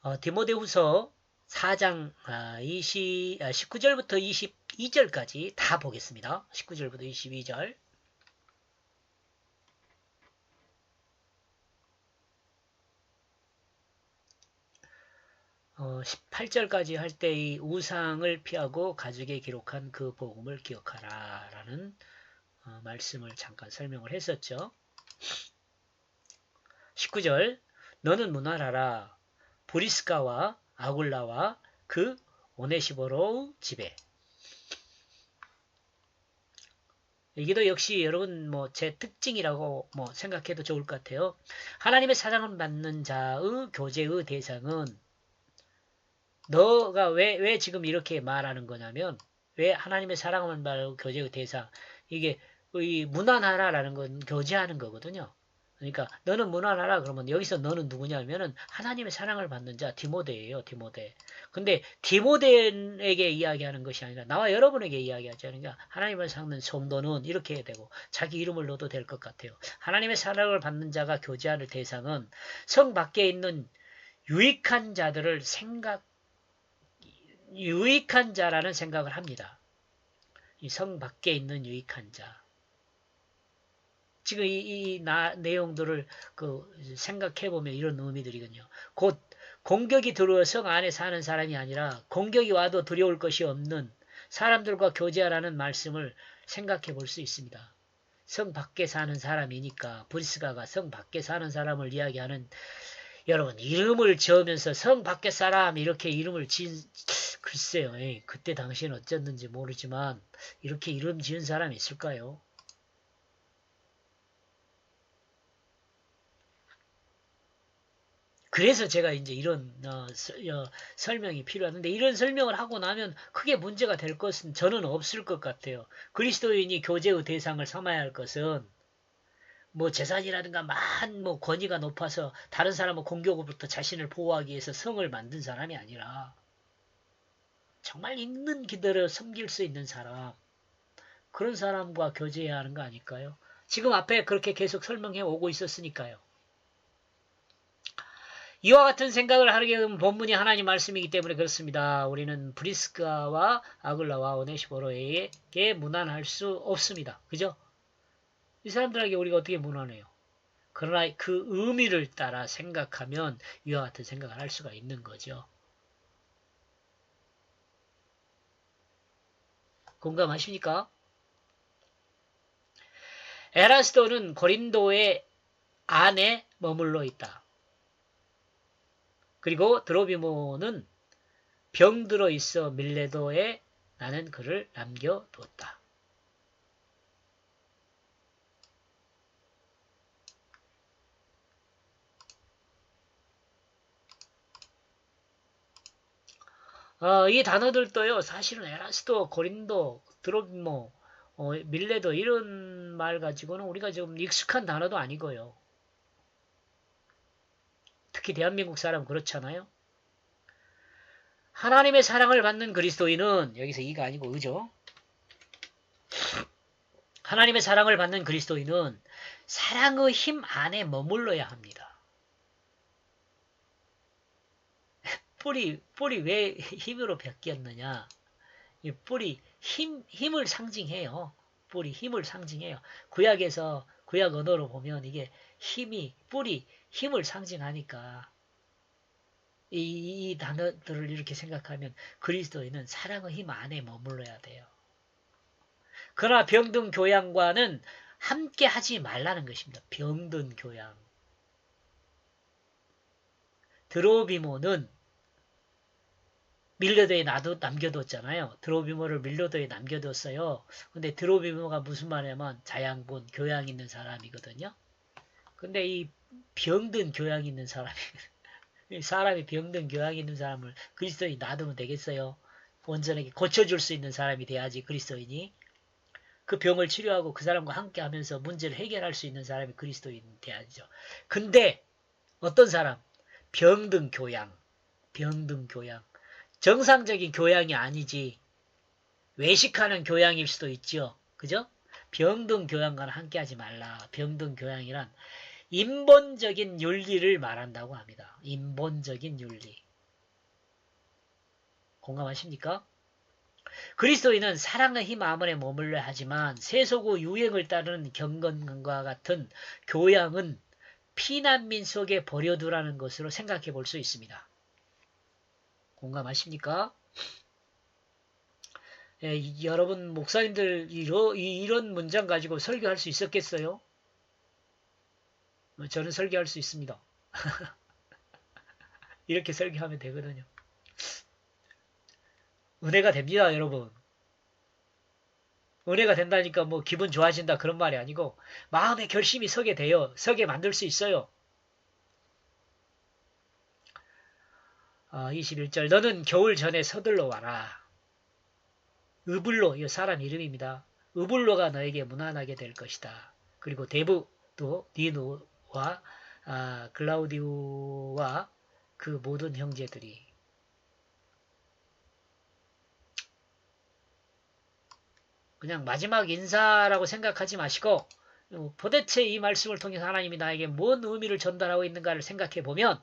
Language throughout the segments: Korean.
어, 디모데후서 4장 아, 20, 아, 19절부터 22절까지 다 보겠습니다. 19절부터 22절. 어, 18절까지 할 때 이 우상을 피하고 가족에 기록한 그 복음을 기억하라 라는 어, 말씀을 잠깐 설명을 했었죠. 19절 너는 문화라라 브리스가와 아굴라와 그 오네시보로 집에 이게도 역시 여러분 뭐 제 특징이라고 뭐 생각해도 좋을 것 같아요. 하나님의 사랑을 받는 자의 교제의 대상은 너가 왜, 왜 지금 이렇게 말하는 거냐면 왜 하나님의 사랑을 받는 교제의 대상 이게 이 무난하라라는 건 교제하는 거거든요. 그러니까 너는 무난하라 그러면 여기서 너는 누구냐면은 하나님의 사랑을 받는 자 디모데예요. 디모데. 근데 디모데에게 이야기하는 것이 아니라 나와 여러분에게 이야기하지 않으니까 하나님을 사랑하는 성도는 이렇게 해야 되고 자기 이름을 넣어도 될 것 같아요. 하나님의 사랑을 받는 자가 교제하는 대상은 성 밖에 있는 유익한 자들을 생각 유익한 자라는 생각을 합니다. 이 성 밖에 있는 유익한 자. 지금 이, 이 나, 내용들을 그 생각해 보면 이런 의미들이거든요. 곧 공격이 들어와 성 안에 사는 사람이 아니라 공격이 와도 두려울 것이 없는 사람들과 교제하라는 말씀을 생각해 볼 수 있습니다. 성 밖에 사는 사람이니까 브리스가가 성 밖에 사는 사람을 이야기하는 여러분 이름을 지으면서 성 밖에 사람 이렇게 이름을 지은 글쎄요 에이, 그때 당시엔 어쨌는지 모르지만 이렇게 이름 지은 사람이 있을까요? 그래서 제가 이제 이런 어, 서- 어, 설명이 필요한데 이런 설명을 하고 나면 크게 문제가 될 것은 저는 없을 것 같아요. 그리스도인이 교제의 대상을 삼아야 할 것은 뭐 재산이라든가 많은 뭐 권위가 높아서 다른 사람의 공격으로부터 자신을 보호하기 위해서 성을 만든 사람이 아니라 정말 있는 기대로 섬길 수 있는 사람 그런 사람과 교제해야 하는 거 아닐까요? 지금 앞에 그렇게 계속 설명해 오고 있었으니까요. 이와 같은 생각을 하게 되면 본문이 하나님 말씀이기 때문에 그렇습니다. 우리는 브리스가와 아글라와 오네시보로에게 무난할 수 없습니다. 그죠? 이 사람들에게 우리가 어떻게 무난해요? 그러나 그 의미를 따라 생각하면 이와 같은 생각을 할 수가 있는 거죠. 공감하십니까? 에라스도는 고린도의 안에 머물러 있다. 그리고 드로비모는 병들어 있어 밀레도에 나는 그를 남겨두었다. 어, 이 단어들도요, 사실은 에라스도, 고린도, 드로비모, 어, 밀레도 이런 말 가지고는 우리가 좀 익숙한 단어도 아니고요. 특히 대한민국 사람 그렇잖아요. 하나님의 사랑을 받는 그리스도인은 여기서 이가 아니고 의죠. 하나님의 사랑을 받는 그리스도인은 사랑의 힘 안에 머물러야 합니다. 뿌리 뿌리 왜 힘으로 바뀌었느냐? 이 뿌리 힘 힘을 상징해요. 뿌리 힘을 상징해요. 구약에서 구약 언어로 보면 이게 힘이 뿌리 힘을 상징하니까 이, 이 단어들을 이렇게 생각하면 그리스도인은 사랑의 힘 안에 머물러야 돼요. 그러나 병든 교양과는 함께 하지 말라는 것입니다. 병든 교양. 드로비모는 밀려도에 놔도 남겨뒀잖아요. 드로비모를 밀려도에 남겨뒀어요. 근데 드로비모가 무슨 말이냐면 자양분, 교양 있는 사람이거든요. 근데 이 병든 교양 있는 사람이 사람이 병든 교양 있는 사람을 그리스도인이 놔두면 되겠어요? 온전하게 고쳐줄 수 있는 사람이 돼야지 그리스도인이 그 병을 치료하고 그 사람과 함께 하면서 문제를 해결할 수 있는 사람이 그리스도인이 돼야죠. 근데 어떤 사람 병든 교양, 병든 교양 정상적인 교양이 아니지 외식하는 교양일 수도 있죠. 그죠? 병든 교양과는 함께하지 말라. 병든 교양이란 인본적인 윤리를 말한다고 합니다. 인본적인 윤리. 공감하십니까? 그리스도인은 사랑의 힘 아무에 머물러야 하지만 세속의 유행을 따르는 경건과 같은 교양은 피난민 속에 버려두라는 것으로 생각해 볼 수 있습니다. 공감하십니까? 예, 이- 여러분 목사님들 이러, 이- 이런 문장 가지고 설교할 수 있었겠어요? 어, 저는 설교할 수 있습니다. 이렇게 설교하면 되거든요. 은혜가 됩니다, 여러분. 은혜가 된다니까 뭐 기분 좋아진다 그런 말이 아니고 마음의 결심이 서게 돼요. 서게 만들 수 있어요. 아, 21절 너는 겨울 전에 서둘러 와라. 으블로 이 사람 이름입니다. 으블로가 너에게 무난하게 될 것이다. 그리고 대부도 니노 와 아, 글라우디오와 그 모든 형제들이 그냥 마지막 인사라고 생각하지 마시고 어, 도대체 이 말씀을 통해서 하나님이 나에게 뭔 의미를 전달하고 있는가를 생각해 보면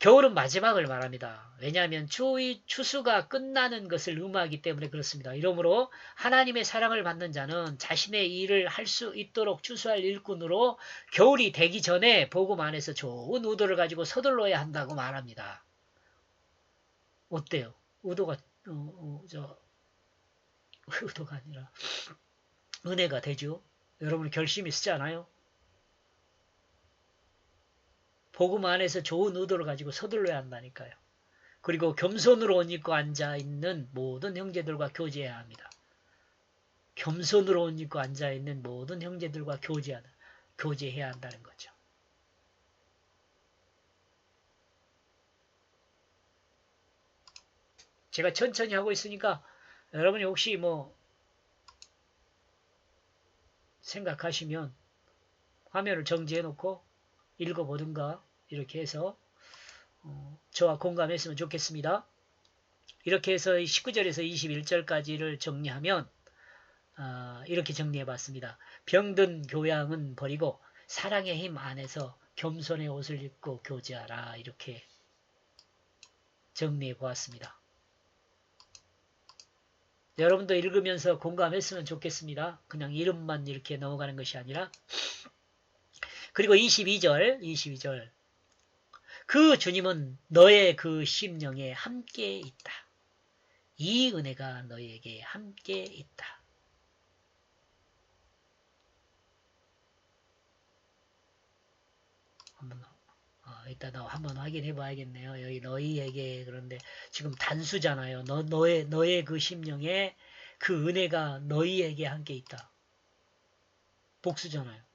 겨울은 마지막을 말합니다. 왜냐하면 추위 추수가 끝나는 것을 의미하기 때문에 그렇습니다. 이러므로 하나님의 사랑을 받는 자는 자신의 일을 할 수 있도록 추수할 일꾼으로 겨울이 되기 전에 복음 안에서 좋은 의도를 가지고 서둘러야 한다고 말합니다. 어때요? 의도가 어, 어, 저 의도가 아니라 은혜가 되죠. 여러분 결심이 쓰지 않아요? 복음 안에서 좋은 의도를 가지고 서둘러야 한다니까요. 그리고 겸손으로 옷 입고 앉아 있는 모든 형제들과 교제해야 합니다. 겸손으로 옷 입고 앉아 있는 모든 형제들과 교제하는 교제해야 한다는 거죠. 제가 천천히 하고 있으니까 여러분이 혹시 뭐 생각하시면 화면을 정지해 놓고 읽어보든가 이렇게 해서 어, 저와 공감했으면 좋겠습니다. 이렇게 해서 19절에서 21절까지를 정리하면 어, 이렇게 정리해 봤습니다. 병든 교양은 버리고 사랑의 힘 안에서 겸손의 옷을 입고 교제하라 이렇게 정리해 보았습니다. 여러분도 읽으면서 공감했으면 좋겠습니다. 그냥 이름만 이렇게 넘어가는 것이 아니라 그리고 22절 22절 그 주님은 너의 그 심령에 함께 있다. 이 은혜가 너에게 함께 있다. 한번 어, 이따 나 한번 확인해 봐야겠네요. 여기 너희에게 그런데 지금 단수잖아요. 너 너의 너의 그 심령에 그 은혜가 너희에게 함께 있다. 복수잖아요.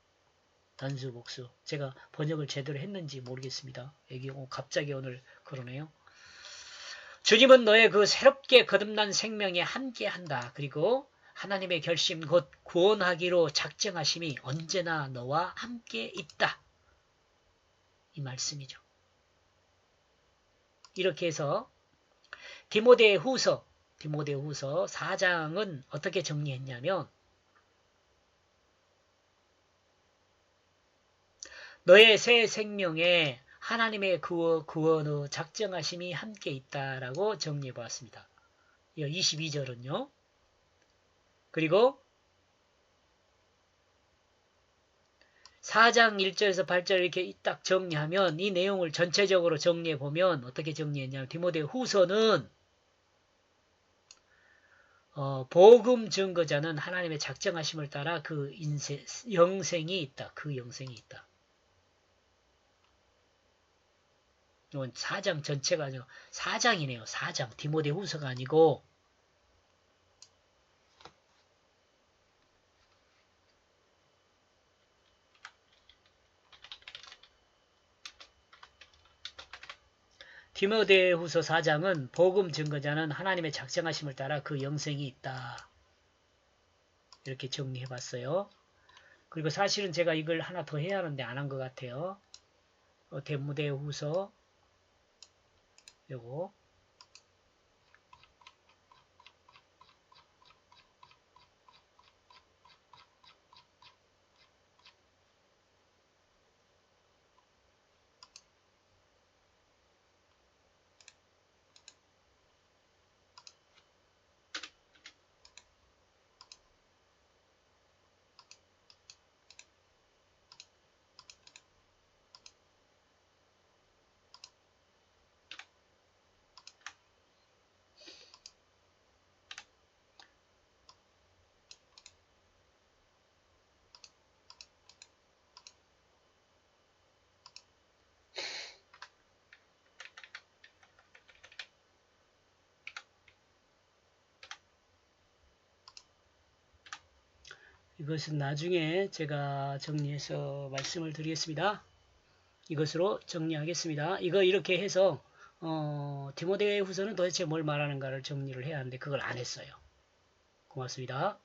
단수 복수. 제가 번역을 제대로 했는지 모르겠습니다. 여기 어, 갑자기 오늘 그러네요. 주님은 너의 그 새롭게 거듭난 생명에 함께 한다. 그리고 하나님의 결심 곧 구원하기로 작정하심이 언제나 너와 함께 있다. 이 말씀이죠. 이렇게 해서 디모데 후서, 디모데 후서 4장은 어떻게 정리했냐면 너의 새 생명에 하나님의 구원의 작정하심이 함께 있다라고 정리해 보았습니다. 22절은요. 그리고 4장 1절에서 8절 이렇게 딱 정리하면 이 내용을 전체적으로 정리해 보면 어떻게 정리했냐면 디모데 후서는 어, 복음 증거자는 하나님의 작정하심을 따라 그 인생, 영생이 있다. 그 영생이 있다. 이건 4장 전체가 아니고 4장이네요. 4장. 디모데 후서가 아니고 디모데 후서 4장은 복음 증거자는 하나님의 작정하심을 따라 그 영생이 있다. 이렇게 정리해 봤어요. 그리고 사실은 제가 이걸 하나 더 해야 하는데 안 한 것 같아요. 어, 디모데 후서 요거 이것은 나중에 제가 정리해서 말씀을 드리겠습니다. 이것으로 정리하겠습니다. 이거 이렇게 해서 어, 디모데 후서는 도대체 뭘 말하는가를 정리를 해야 하는데 그걸 안 했어요. 고맙습니다.